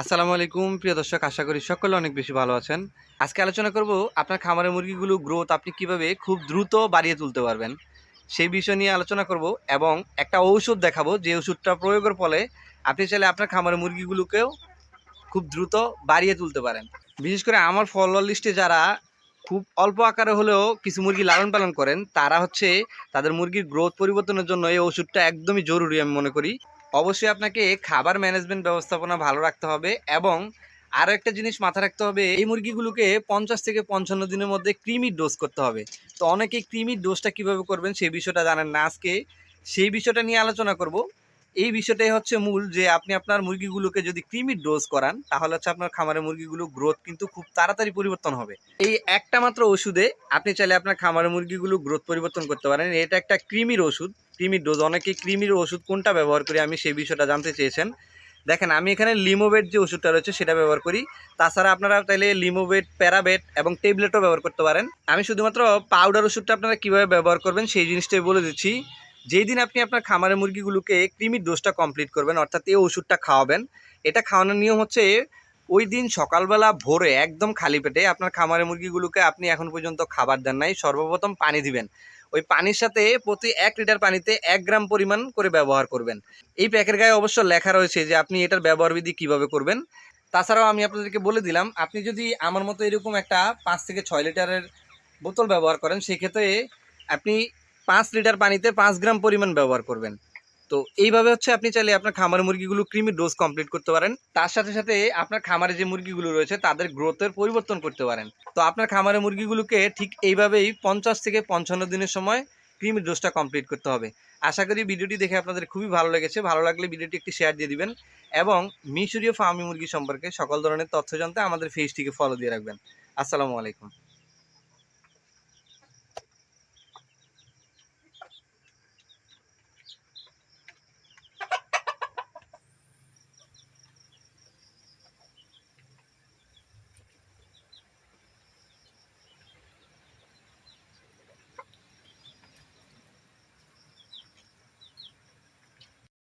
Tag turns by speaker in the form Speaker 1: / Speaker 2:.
Speaker 1: আসসালামু আলাইকুম, প্রিয় দর্শক, আশা করি সকলে অনেক বেশি ভালো আছেন। আজকে আলোচনা করব আপনার খামারের মুরগিগুলো গ্রোথ আপনি কীভাবে খুব দ্রুত বাড়িয়ে তুলতে পারবেন। সেই বিষয় নিয়ে আলোচনা করব এবং একটা ঔষধ দেখাবো। যে ওষুধটা প্রয়োগের ফলে আপনি চাইলে আপনার খামারের মুরগিগুলোকেও খুব দ্রুত বাড়িয়ে তুলতে পারেন। বিশেষ করে আমার ফলোয়ার লিস্টে যারা খুব অল্প আকারে হলেও কিছু মুরগি লালন পালন করেন, তারা হচ্ছে তাদের মুরগির গ্রোথ পরিবর্তনের জন্য এই ওষুধটা একদমই জরুরি আমি মনে করি। অবশ্যই আপনাকে খাবার ম্যানেজমেন্ট ব্যবস্থাপনা ভালো রাখতে হবে এবং আরও একটা জিনিস মাথায় রাখতে হবে, এই মুরগিগুলোকে পঞ্চাশ থেকে পঞ্চান্ন দিনের মধ্যে ক্রিমির ডোজ করতে হবে। তো অনেকেই ক্রিমির ডোজটা কীভাবে করবেন সেই বিষয়টা জানেন না আজকে। সেই বিষয়টা নিয়ে আলোচনা করব। এই বিষয়টাই হচ্ছে মূল যে আপনি আপনার মুরগিগুলোকে যদি ক্রিমির ডোজ করান, তাহলে হচ্ছে আপনার খামারের মুরগিগুলো গ্রোথ কিন্তু খুব তাড়াতাড়ি পরিবর্তন হবে। এই একটা মাত্র ওষুধে আপনি চাইলে আপনার খামারের মুরগিগুলো গ্রোথ পরিবর্তন করতে পারেন। এটা একটা ক্রিমির ওষুধ। ক্রিমির ডোজ অনেকে ক্রিমির ওষুধ কোনটা ব্যবহার করি আমি সেই বিষয়টা জানতে চেয়েছেন। দেখেন, আমি এখানে লিমোবেট যে ওষুধটা রয়েছে সেটা ব্যবহার করি। তাছাড়া আপনারা চাইলে লিমোবেট প্যারাবেট এবং ট্যাবলেটও ব্যবহার করতে পারেন। আমি শুধুমাত্র পাউডার ওষুধটা আপনারা কীভাবে ব্যবহার করবেন সেই জিনিসটাই বলে দিচ্ছি। যেই দিন আপনি আপনার খামারের মুরগিগুলোকে ক্রিমির ডোজটা কমপ্লিট করবেন, অর্থাৎ এই ওষুধটা খাওয়াবেন, এটা খাওয়ানোর নিয়ম হচ্ছে ওই দিন সকালবেলা ভোরে একদম খালি পেটে আপনার খামারের মুরগিগুলোকে আপনি এখন পর্যন্ত খাবার দেন নাই, সর্বপ্রথম পানি দিবেন। ওই পানির সাথে প্রতি এক লিটার পানিতে এক গ্রাম পরিমাণ করে ব্যবহার করবেন। এই প্যাকের গায়ে অবশ্য লেখা রয়েছে যে আপনি এটার ব্যবহার বিধি কীভাবে করবেন। তাছাড়াও আমি আপনাদেরকে বলে দিলাম, আপনি যদি আমার মতো এরকম একটা পাঁচ থেকে ছয় লিটারের বোতল ব্যবহার করেন, সেক্ষেত্রে আপনি পাঁচ লিটার পানিতে পাঁচ গ্রাম পরিমাণ ব্যবহার করবেন। তো এইভাবে হচ্ছে আপনি চাইলে আপনার খামারের মুরগিগুলো ক্রিমি ডোজ কমপ্লিট করতে পারেন। তার সাথে সাথে আপনার খামারে যে মুরগিগুলো রয়েছে, তাদের গ্রোথের পরিবর্তন করতে পারেন। তো আপনার খামারের মুরগিগুলোকে ঠিক এইভাবেই পঞ্চাশ থেকে পঞ্চান্ন দিনের সময় ক্রিমি ডোজটা কমপ্লিট করতে হবে। আশা করি ভিডিওটি দেখে আপনাদের খুবই ভালো লেগেছে। ভালো লাগলে ভিডিওটি একটি শেয়ার দিয়ে দিবেন এবং মিশরীয় ফার্মি মুরগি সম্পর্কে সকল ধরনের তথ্য জানতে আমাদের ফেসটিকে ফলো দিয়ে রাখবেন। আসসালামু আলাইকুম।